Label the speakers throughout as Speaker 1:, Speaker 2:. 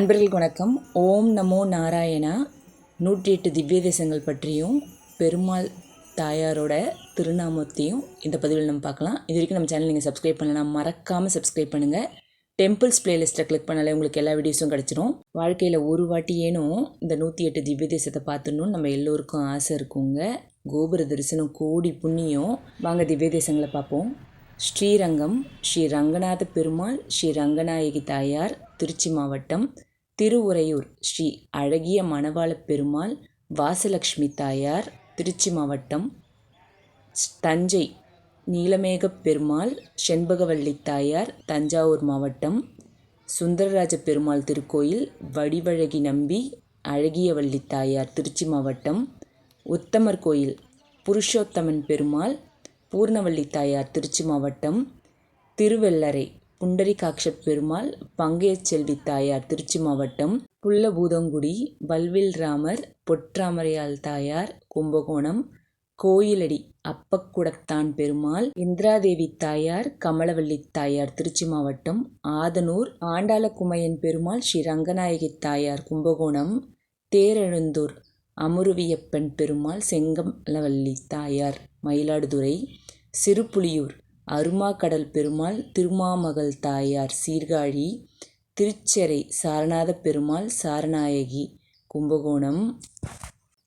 Speaker 1: அன்பர்கள் வணக்கம். ஓம் நமோ நாராயணா. நூற்றி எட்டு திவ்ய தேசங்கள் பற்றியும் பெருமாள் தாயாரோட திருநாமத்தையும் இந்த பதிவில் நம்ம பார்க்கலாம். இது வரைக்கும் நம்ம சேனல் நீங்கள் சப்ஸ்கிரைப் பண்ணலாம் மறக்காமல் சப்ஸ்கிரைப் பண்ணுங்கள் டெம்பிள்ஸ் பிளேலிஸ்ட்டை கிளிக் பண்ணாலே உங்களுக்கு எல்லா வீடியோஸும் கிடச்சிரும். வாழ்க்கையில் ஒரு வாட்டியேனும் இந்த நூற்றி எட்டு திவ்ய தேசத்தை பார்த்துடணும்னு நம்ம எல்லோருக்கும் ஆசை இருக்குங்க. கோபுர தரிசனம் கோடி புண்ணியம். வாங்க திவ்ய தேசங்களை பார்ப்போம். ஸ்ரீரங்கம் ஸ்ரீ ரங்கநாத பெருமாள் ஸ்ரீ ரங்கநாயகி தாயார் திருச்சி மாவட்டம் திருவுறையூர் ஸ்ரீ அழகிய மணவாள பெருமாள் வாசலக்ஷ்மி தாயார் திருச்சி மாவட்டம் தஞ்சை நீலமேக பெருமாள் செண்பகவல்லி தாயார் தஞ்சாவூர் மாவட்டம் சுந்தரராஜ பெருமாள் திருக்கோயில் வடிவழகி நம்பி அழகியவள்ளி தாயார் திருச்சி மாவட்டம் உத்தமர் கோயில் புருஷோத்தமன் பெருமாள் பூர்ணவள்ளி தாயார் திருச்சி மாவட்டம் திருவெல்லரை புண்டரிகாட்ச பெருமாள் பங்கையச்செல்வி தாயார் திருச்சி மாவட்டம் புல்லபூதங்குடி வல்வில் ராமர் பொற்றாமரையாள் தாயார் கும்பகோணம் கோயிலடி அப்பக்குடத்தான் பெருமாள் இந்திராதேவி தாயார் கமலவல்லி தாயார் திருச்சி மாவட்டம் ஆதனூர் ஆண்டாளக்குமையன் பெருமாள் ஸ்ரீ ரங்கநாயகி தாயார் கும்பகோணம் தேரெழுந்தூர் அமுருவியப்பன் பெருமாள் செங்கமலவல்லி தாயார் மயிலாடுதுறை சிறுபுலியூர் அருமாக்கடல் பெருமாள் திருமாமகள் தாயார் சீர்காழி திருச்செறை சாரநாத பெருமாள் சாரநாயகி. கும்பகோணம்.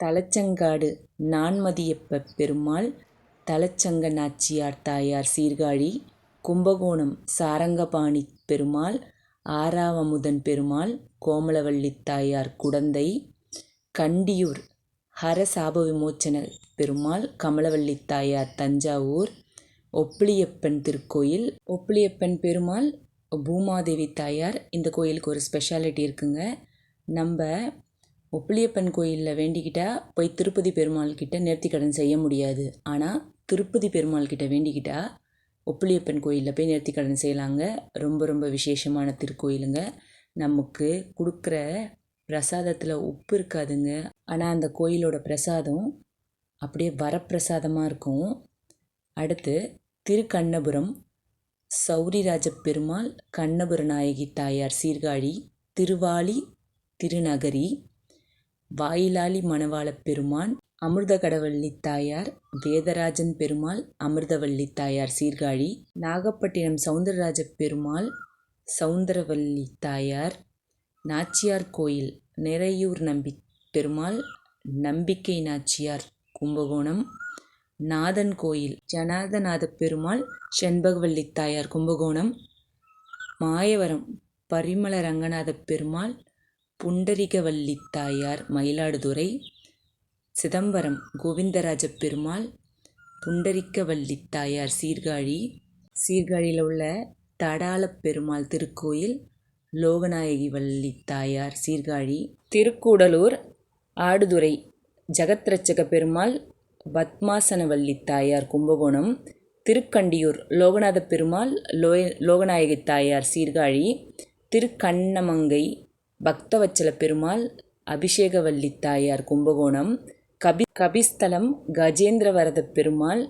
Speaker 1: தலச்சங்காடு நான்மதியப்ப பெருமாள் தலச்சங்க நாச்சியார் தாயார் சீர்காழி. கும்பகோணம். சாரங்கபாணி பெருமாள் ஆறாவமுதன் பெருமாள் கோமலவள்ளி தாயார் குடந்தை. கண்டியூர். ஹர சாப விமோச்சன பெருமாள் கமலவள்ளி தாயார் தஞ்சாவூர். ஒப்பிலியப்பன் திருக்கோயில். ஒப்பிலியப்பன் பெருமாள் பூமாதேவி தாயார். இந்த கோயிலுக்கு ஒரு ஸ்பெஷாலிட்டி இருக்குங்க. நம்ம ஒப்பிலியப்பன் கோயிலில் வேண்டிக்கிட்டால் போய் திருப்பதி பெருமாள் கிட்ட நேர்த்திக்கடன் செய்ய முடியாது. ஆனால் திருப்பதி பெருமாள் கிட்ட வேண்டிக்கிட்டால் ஒப்பிலியப்பன் கோயிலில் போய் நேர்த்திக்கடன் செய்யலாங்க. ரொம்ப ரொம்ப விசேஷமான திருக்கோயிலுங்க. நமக்கு கொடுக்குற பிரசாதத்தில் உப்பு இருக்காதுங்க. ஆனால் அந்த கோயிலோட பிரசாதம் அப்படியே வரப்பிரசாதமாக இருக்கும். அடுத்து திருக்கண்ணபுரம் சௌரிராஜ பெருமாள் கண்ணபுர நாயகி தாயார் சீர்காழி திருவாலி திருநகரி வாயிலாளி மணவாள பெருமான் அமிர்தகடவள்ளி தாயார் வேதராஜன் பெருமாள் அமிர்தவள்ளி தாயார் சீர்காழி நாகப்பட்டினம் சவுந்தரராஜ பெருமாள் சவுந்தரவல்லி தாயார் நாச்சியார் கோயில் நிறையூர் நம்பி பெருமாள் நம்பிக்கை நாச்சியார் கும்பகோணம் நாதன் கோயில். ஜனார்தநாத பெருமாள் செண்பகவல்லி தாயார் கும்பகோணம். மாயவரம் பரிமள ரங்கநாத பெருமாள் புண்டரிகவல்லி தாயார் மயிலாடுதுறை. சிதம்பரம் கோவிந்தராஜ பெருமாள் புண்டரிக்கவல்லி தாயார் சீர்காழி. சீர்காழியில் உள்ள தடால பெருமாள் திருக்கோயில் லோகநாயகி வள்ளி தாயார் சீர்காழி. திருக்கூடலூர் ஆடுதுறை ஜெகத்ரட்சக பெருமாள் பத்மாசனவல்லி தாயார் கும்பகோணம் திருக்கண்டியூர் லோகநாத பெருமாள் லோ லோகநாயகி தாயார் சீர்காழி திருக்கண்ணமங்கை பக்தவச்சல பெருமாள் அபிஷேகவல்லி தாயார் கும்பகோணம் கபி கபிஸ்தலம் கஜேந்திரவரத பெருமாள்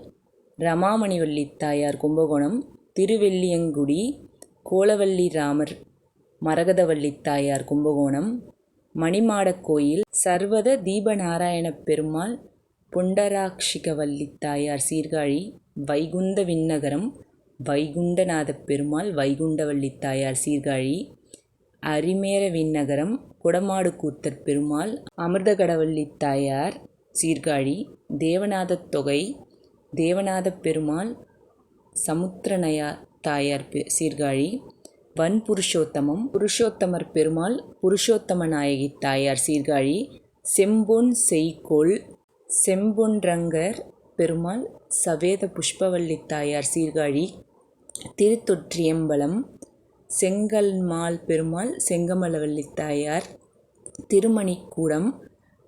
Speaker 1: ரமாமணிவல்லி தாயார் கும்பகோணம் திருவெல்லியங்குடி கோலவல்லி ராமர் மரகதவள்ளி தாயார் கும்பகோணம் மணிமாடக் கோயில் சர்வத தீபநாராயண பெருமாள் புண்டராட்சிகவல்லி தாயார் சீர்காழி வைகுந்த விண்ணகரம் வைகுண்டநாத பெருமாள் வைகுண்டவல்லி தாயார் சீர்காழி அரிமேர விண்ணகரம் குடமாடு கூத்தர் பெருமாள் அமிர்தகடவள்ளி தாயார் சீர்காழி தேவநாதத் தொகை தேவநாத பெருமாள் சமுத்திரநயா தாயார் சீர்காழி வன் புருஷோத்தமம் புருஷோத்தமர் பெருமாள் புருஷோத்தம நாயகி தாயார் சீர்காழி செம்பொன் செய்கோள் செம்பொன்றங்கர் பெருமாள் சவேத புஷ்பவல்லி தாயார் சீர்காழி திருத்தொற்றியம்பலம் செங்கல்மால் பெருமாள் செங்கமலவல்லி தாயார் திருமணிக்கூடம்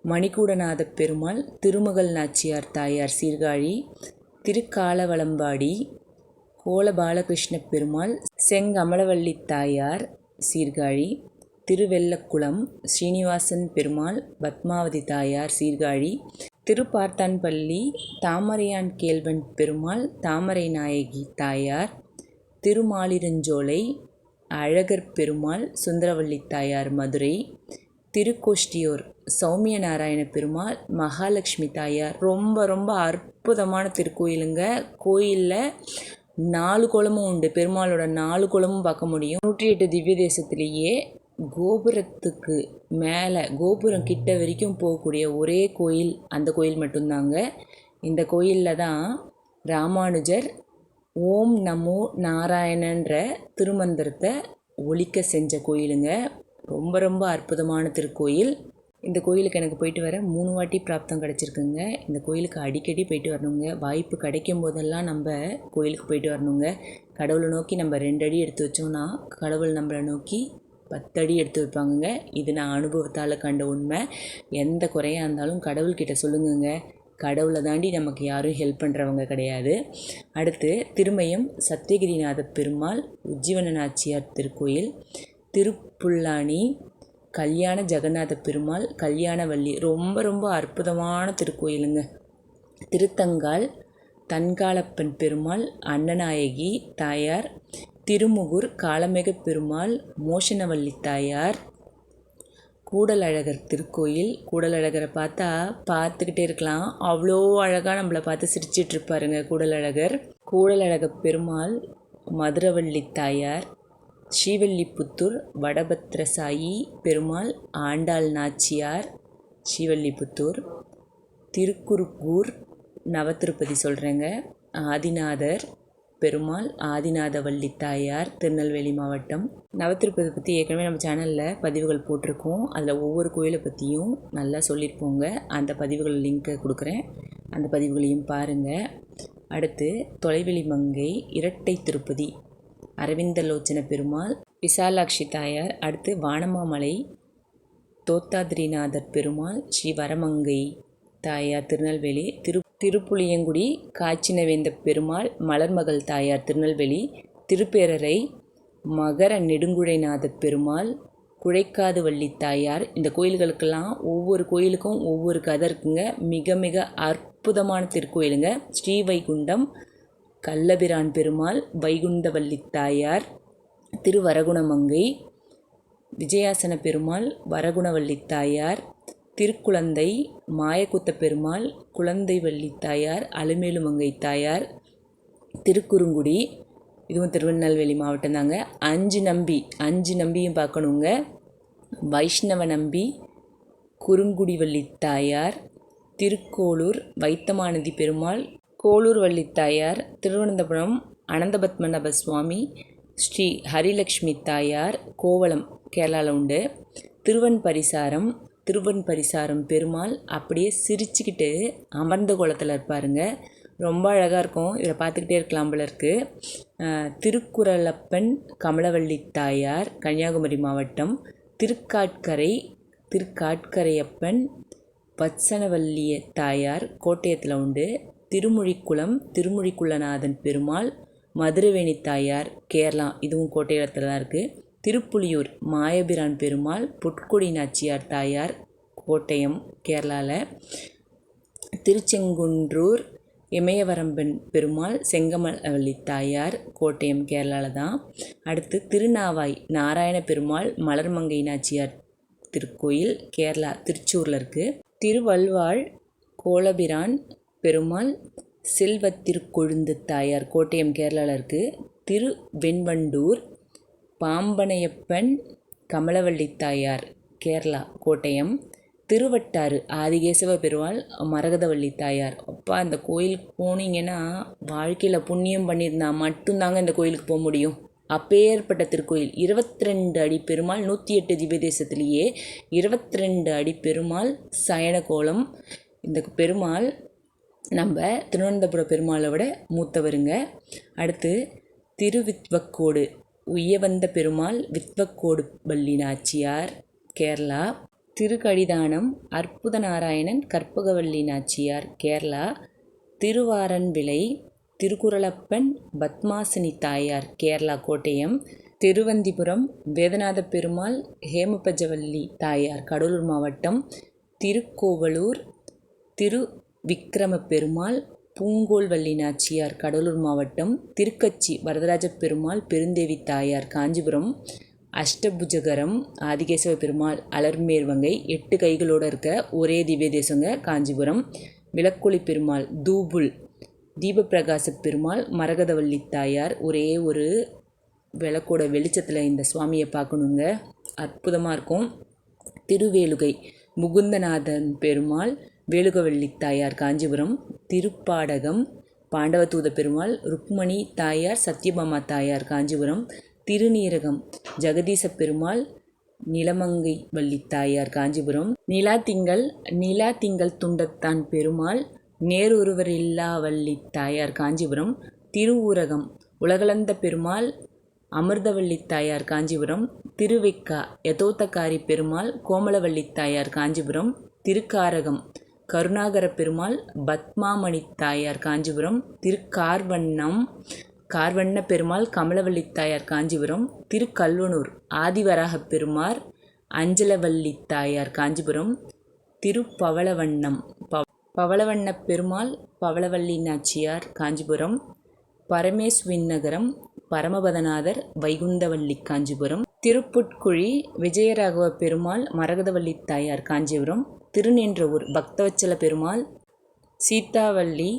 Speaker 1: மணிக்கூடநாத பெருமாள் திருமகள் நாச்சியார் தாயார் சீர்காழி திருக்காலவளம்பாடி கோல பாலகிருஷ்ண பெருமாள் செங்கமலவள்ளி தாயார் சீர்காழி திருவெல்லக்குளம் ஸ்ரீனிவாசன் பெருமாள் பத்மாவதி தாயார் சீர்காழி திருப்பார்த்தான்பள்ளி தாமரையான் கேள்வன் பெருமாள் தாமரை நாயகி தாயார் திருமாலிரஞ்சோலை அழகர் பெருமாள் சுந்தரவள்ளி தாயார் மதுரை திருக்கோஷ்டியூர் சௌமிய நாராயண பெருமாள் மகாலட்சுமி தாயார். ரொம்ப ரொம்ப அற்புதமான திருக்கோயிலுங்க. கோயிலில் நாலு குளமும் உண்டு. பெருமாளோட நாலு குளமும் பார்க்க முடியும். நூற்றி எட்டு திவ்ய தேசத்திலேயே கோபுரத்துக்கு மேலே கோபுரம் கிட்ட வரைக்கும் போகக்கூடிய ஒரே கோயில் அந்த கோயில் மட்டும்தாங்க. இந்த கோயிலில் தான் ராமானுஜர் ஓம் நமோ நாராயணன்ற திருமந்திரத்தை ஒழிக்க செஞ்ச கோயிலுங்க. ரொம்ப ரொம்ப அற்புதமான திருக்கோயில். இந்த கோயிலுக்கு எனக்கு போயிட்டு வர மூணு வாட்டி பிராப்தம் கிடச்சிருக்குங்க. இந்த கோயிலுக்கு அடிக்கடி போயிட்டு வரணுங்க. வாய்ப்பு கிடைக்கும் போதெல்லாம் நம்ம கோயிலுக்கு போயிட்டு வரணுங்க. கடவுளை நோக்கி நம்ம ரெண்டு அடி எடுத்து வச்சோம்னா கடவுள் நம்மளை நோக்கி பத்தடி எடுத்து வைப்பாங்கங்க. இது நான் அனுபவத்தால் கண்ட உண்மை. எந்த குறையாக இருந்தாலும் கடவுள்கிட்ட சொல்லுங்கங்க. கடவுளை தாண்டி நமக்கு யாரும் ஹெல்ப் பண்ணுறவங்க கிடையாது. அடுத்து திருமயம் சத்தியகிரிநாத பெருமாள் உஜ்ஜீவன நாச்சியார் திருக்கோயில் திருப்புல்லானி கல்யாண ஜெகநாத பெருமாள் கல்யாணவள்ளி ரொம்ப ரொம்ப அற்புதமான திருக்கோயிலுங்க. திருத்தங்கால் தன்காலப்பன் பெருமாள் அன்னநாயகி தாயார் திருமுகூர் காலமிகு பெருமாள் மோஷனவள்ளி தாயார். கூடலழகர் திருக்கோயில். கூடலழகரை பார்த்தா பார்த்துக்கிட்டே இருக்கலாம். அவ்வளோ அழகாக நம்மளை பார்த்து சிரிச்சிட்டு இருப்பாருங்க கூடலழகர். கூடலழக பெருமாள் மதுரவள்ளி தாயார். ஸ்ரீவல்லிபுத்தூர் வடபத்ரசாயி பெருமாள் ஆண்டாள் நாச்சியார். ஸ்ரீவல்லிபுத்தூர் திருக்குறுக்கூர் நவத்திருப்பதி சொல்கிறேங்க ஆதிநாதர் பெருமாள் ஆதிநாதவள்ளி தாயார் திருநெல்வேலி மாவட்டம். நவத்திருப்பதி பற்றி ஏற்கனவே நம்ம சேனலில் பதிவுகள் போட்டிருக்கோம். அதில் ஒவ்வொரு கோயிலை பற்றியும் நல்லா சொல்லியிருப்போங்க அந்த பதிவுகள் லிங்க்கை கொடுக்குறேன். அந்த பதிவுகளையும் பாருங்கள் அடுத்து தொலைவெளி மங்கை இரட்டை திருப்பதி அரவிந்தலோச்சன பெருமாள் விசாலாட்சி தாயார் அடுத்து வானமாமலை தோத்தாதிரிநாதர் பெருமாள் ஸ்ரீ வரமங்கை தாயார் திருநெல்வேலி திரு திருப்புளியங்குடி காய்ச்சினவேந்த பெருமாள் மலர்மகள் தாயார் திருநெல்வேலி திருப்பேரரை மகர நெடுங்குழைநாத பெருமாள் குழைக்காது வள்ளி தாயார். இந்த கோயில்களுக்கெல்லாம் ஒவ்வொரு கோயிலுக்கும் ஒவ்வொரு கதை இருக்குங்க. மிக மிக அற்புதமான திருக்கோயிலுங்க. ஸ்ரீவைகுண்டம் கள்ளபிரான் பெருமாள் வைகுண்டவள்ளி தாயார் திருவரகுணமங்கை விஜயாசன பெருமாள் வரகுணவள்ளி தாயார் திருக்குழந்தை மாயக்குத்த பெருமாள் குழந்தை வள்ளி தாயார் அலுமேலுமங்கை தாயார் திருக்குறுங்குடி இதுவும் திருநெல்வேலி மாவட்டம் தாங்க. அஞ்சு நம்பி அஞ்சு நம்பியும் பார்க்கணுங்க. வைஷ்ணவ நம்பி குறுங்குடிவள்ளி தாயார் திருக்கோளூர் வைத்தமானதி பெருமாள் கோளூர் வள்ளி தாயார் திருவனந்தபுரம் அனந்தபத்மநாப சுவாமி ஸ்ரீ ஹரிலக்ஷ்மி தாயார் கோவளம் கேரளாவில் உண்டு. திருவன் பரிசாரம் திருவன் பரிசாரம் பெருமாள் அப்படியே சிரிச்சுக்கிட்டு அமர்ந்த குளத்தில் இருப்பாருங்க. ரொம்ப அழகாக இருக்கும். இவரை பார்த்துக்கிட்டே இருக்கலாம் போல இருக்குது திருக்குறளப்பன் கமலவள்ளி தாயார் கன்னியாகுமரி மாவட்டம் திருக்காட்கரை திருக்காட்கரையப்பன் வத்சனவல்லிய தாயார் கோட்டயத்தில் உண்டு. திருமொழிக்குளம் திருமொழிக்குள்ளநாதன் பெருமாள் மதுரவேணி தாயார் கேரளா இதுவும் கோட்டையத்தில் தான் இருக்குது திருப்புலியூர் மாயபிரான் பெருமாள் புட்கொடி நாச்சியார் தாயார் கோட்டயம் கேரளாவில் திருச்செங்குன்றூர் இமயவரம்பன் பெருமாள் செங்கமலவள்ளி தாயார் கோட்டயம் கேரளாவில் தான். அடுத்து திருநாவாய் நாராயண பெருமாள் மலர்மங்கை நாச்சியார் திருக்கோயில் கேரளா திருச்சூரில் இருக்குது திருவல்வாள் கோலபிரான் பெருமாள் செல்வத்திற்கொழுந்து தாயார் கோட்டயம் கேரளாவில் இருக்குது திரு வெண்வண்டூர் பாம்பனையப்பன் கமலவள்ளி தாயார் கேரளா கோட்டயம் திருவட்டாறு ஆதிகேசவ பெருமாள் மரகதவள்ளி தாயார். அப்பா அந்த கோயிலுக்கு போனீங்கன்னா வாழ்க்கையில் புண்ணியம் பண்ணியிருந்தா மட்டும்தாங்க இந்த கோயிலுக்கு போக முடியும். அப்பேற்பட்ட திருக்கோயில் இருபத்தி ரெண்டு அடி பெருமாள் நூற்றி எட்டு திவ்ய தேசத்திலேயே இருபத்தி ரெண்டு அடி பெருமாள் சயனகோலம். இந்த பெருமாள் நம்ம திருவனந்தபுர பெருமாளை விட மூத்தவருங்க. அடுத்து திருவித்வக்கோடு உய்யவந்த பெருமாள் வித்வக்கோடுபள்ளி நாச்சியார் கேரளா. திருக்கடிதானம் அற்புத நாராயணன் கற்பகவல்லி நாச்சியார் கேரளா. திருவாரன்விளை திருக்குறளப்பன் பத்மாசினி தாயார் கேரளா கோட்டயம். திருவந்திபுரம் வேதநாத பெருமாள் ஹேமபஜவல்லி தாயார் கடலூர் மாவட்டம். திருக்கோவலூர் திரு விக்ரம பெருமாள் பூங்கோல்வள்ளி நாச்சியார் கடலூர் மாவட்டம் திருக்கச்சி வரதராஜ பெருமாள் பெருந்தேவி தாயார் காஞ்சிபுரம் அஷ்டபுஜகரம் ஆதிகேசவ பெருமாள் அலர்மேர்வங்கை எட்டு கைகளோடு இருக்க ஒரே திவ்ய தேசங்க காஞ்சிபுரம். விளக்கொளி பெருமாள் தூபுல் தீபப்பிரகாச பெருமாள் மரகதவள்ளி தாயார் ஒரே ஒரு விளக்கோட வெளிச்சத்தில் இந்த சுவாமியை பார்க்கணுங்க. அற்புதமாக இருக்கும். திருவேலுகை முகுந்தநாதன் பெருமாள் வேலுகவள்ளி தாயார் காஞ்சிபுரம் திருப்பாடகம் பாண்டவதூத பெருமாள் ருக்மணி தாயார் சத்யபாமா தாயார் காஞ்சிபுரம் திருநீரகம் ஜெகதீச பெருமாள் நிலமங்கை வள்ளி தாயார் காஞ்சிபுரம் நிலா திங்கள் நிலா திங்கள் துண்டத்தான் பெருமாள் நேருருவரில்லா வள்ளி தாயார் காஞ்சிபுரம் திருவூரகம் உலகளந்த பெருமாள் அமிர்தவள்ளி தாயார் காஞ்சிபுரம் திருவிக்கா யதோத்தக்காரி பெருமாள் கோமலவள்ளி தாயார் காஞ்சிபுரம் திருக்காரகம் கருணாகர பெருமாள் பத்மாமணி தாயார் காஞ்சிபுரம் திருக்கார்வண்ணம் கார்வண்ண பெருமாள் கமலவள்ளி தாயார் காஞ்சிபுரம் திருக்கல்வனூர் ஆதிவராக பெருமாள் அஞ்சலவள்ளி தாயார் காஞ்சிபுரம் திருப்பவளவண்ணம் ப பவளவண்ண பெருமாள் பவளவள்ளி நாச்சியார் காஞ்சிபுரம் பரமேஸ்வின் நகரம் பரமபதநாதர் வைகுந்தவள்ளி காஞ்சிபுரம் திருப்புட்குழி விஜயராகவ பெருமாள் மரகதவள்ளி தாயார் காஞ்சிபுரம் திருநின்றவூர் பக்தவச்சல பெருமாள் சீதாவள்ளி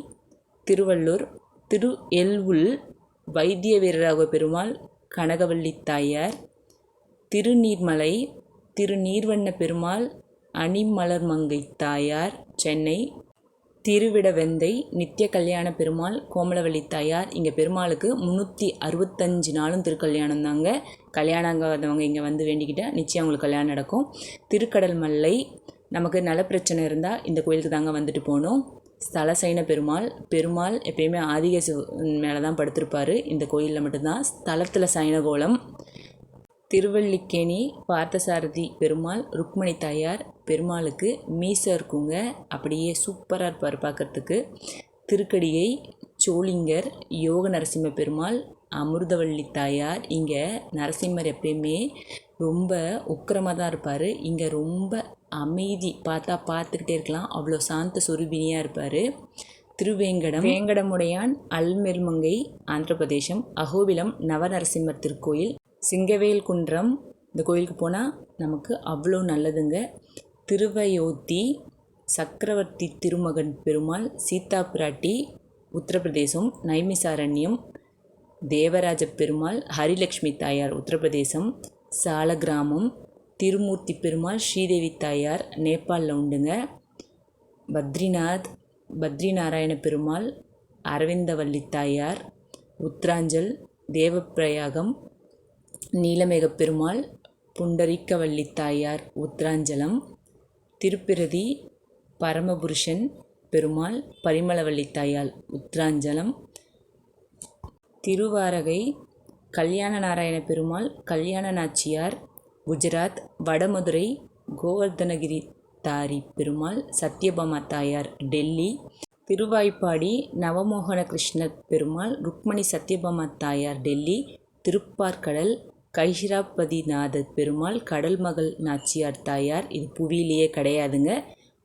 Speaker 1: திருவள்ளூர் திரு எல்வுல் வைத்திய வீரராக பெருமாள் கனகவள்ளி தாயார் திருநீர்மலை திருநீர்வண்ண பெருமாள் அணிமலர்மங்கை தாயார் சென்னை திருவிடவெந்தை நித்திய கல்யாண பெருமாள் கோமலவள்ளி தாயார். இங்கே பெருமாளுக்கு முந்நூற்றி அறுபத்தஞ்சு நாளும் திருக்கல்யாணம் தாங்க. கல்யாணம் ஆகாதவங்க இங்கே வந்து வேண்டிக்கிட்டால் நிச்சயம் அவங்களுக்கு கல்யாணம் நடக்கும். திருக்கடல் மல்லை நமக்கு நல பிரச்சனை இருந்தால் இந்த கோயிலுக்கு தாங்க வந்துட்டு போகணும். ஸ்தல சைன பெருமாள் பெருமாள் எப்பயுமே ஆதிகேசு மேலே தான் படுத்திருப்பார். இந்த கோயிலில் மட்டும்தான் ஸ்தலத்தில் சைனகோலம் திருவள்ளிக்கேணி பார்த்தசாரதி பெருமாள் ருக்மணி தாயார் பெருமாளுக்கு மீசை இருக்குங்க அப்படியே சூப்பராக இருப்பார் பார்க்குறதுக்கு திருக்கடிகை சோளிங்கர் யோக நரசிம்ம பெருமாள் அமிர்தவள்ளி தாயார் இங்கே நரசிம்மர் எப்பயுமே ரொம்ப உக்கிரமாக தான் இருப்பார். இங்கே ரொம்ப அமைதி பார்த்தா பார்த்துக்கிட்டே இருக்கலாம். அவ்வளோ சாந்த சொருபினியாக இருப்பார். திருவேங்கடம் வேங்கடமுடையான் அல்மெல்மங்கை ஆந்திர பிரதேசம் அகோபிலம் நவநரசிம்மர் திருக்கோயில் சிங்கவேல் குன்றம். இந்த கோயிலுக்கு போனால் நமக்கு அவ்வளோ நல்லதுங்க. திருவயோத்தி சக்கரவர்த்தி திருமகன் பெருமாள் சீதா பிராட்டி உத்தரப்பிரதேசம் நைமிசாரண்யம் தேவராஜ பெருமாள் ஹரிலக்ஷ்மி தாயார் உத்தரப்பிரதேசம் சாலகிராமம் திருமூர்த்தி பெருமாள் ஸ்ரீதேவி தாயார் நேபாளில் உண்டுங்க. பத்ரிநாத் பத்ரிநாராயண பெருமாள் அரவிந்தவல்லி தாயார் உத்ராஞ்சல் தேவப்பிரயாகம் நீலமேக பெருமாள் புண்டரிக்கவல்லி தாயார் உத்ராஞ்சலம் திருப்பிரதி பரமபுருஷன் பெருமாள் பரிமளவள்ளி தாயால் உத்ராஞ்சலம் திருவாரகை கல்யாண நாராயண பெருமாள் கல்யாண நாச்சியார் குஜராத் வடமதுரை கோவர்தனகிரி தாரி பெருமாள் சத்யபாமா தாயார் டெல்லி திருவாய்ப்பாடி நவமோகன கிருஷ்ண பெருமாள் ருக்மணி சத்யபாமா தாயார் டெல்லி திருப்பார்கடல் கைஷிராபதிநாத பெருமாள் கடல் மகள் நாச்சியார் தாயார். இது புவியிலேயே கிடையாதுங்க.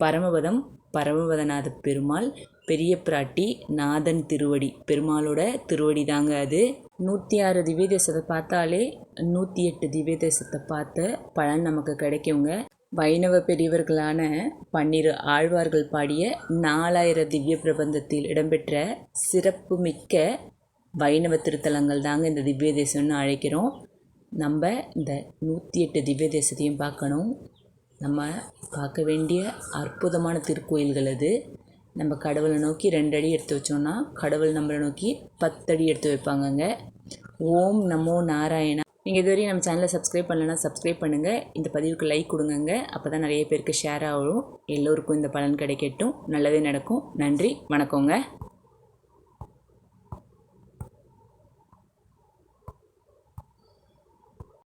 Speaker 1: பரமபதம் பரமபதநாத பெருமாள் பெரிய பிராட்டி நாதன் திருவடி. பெருமாளோட திருவடி தாங்க அது. நூற்றி ஆறு திவ்ய தேசத்தை பார்த்தாலே நூற்றி எட்டு திவ்ய தேசத்தை பார்த்த பலன் நமக்கு கிடைக்குங்க. வைணவ பெரியவர்களான பன்னிரு ஆழ்வார்கள் பாடிய நாலாயிரம் திவ்ய பிரபந்தத்தில் இடம்பெற்ற சிறப்புமிக்க வைணவ திருத்தலங்கள் தாங்க இந்த திவ்ய தேசம்னு அழைக்கிறோம். நம்ம இந்த நூற்றி எட்டு திவ்ய தேசத்தையும் பார்க்கணும். நம்ம பார்க்க வேண்டிய அற்புதமான திருக்கோயில்கள் அது. நம்ம கடவுளை நோக்கி ரெண்டு அடி எடுத்து வச்சோன்னா கடவுள் நம்மளை நோக்கி பத்தடி எடுத்து வைப்பாங்கங்க. ஓம் நமோ நாராயணா. நீங்கள் இதுவரையும் நம்ம சேனலை சப்ஸ்கிரைப் பண்ணலன்னா சப்ஸ்கிரைப் பண்ணுங்கள் இந்த பதிவுக்கு லைக் கொடுங்கங்க. அப்போ தான் நிறைய பேருக்கு ஷேர் ஆகும். எல்லோருக்கும் இந்த பலன் கிடைக்கட்டும். நல்லதே நடக்கும். நன்றி. வணக்கங்க.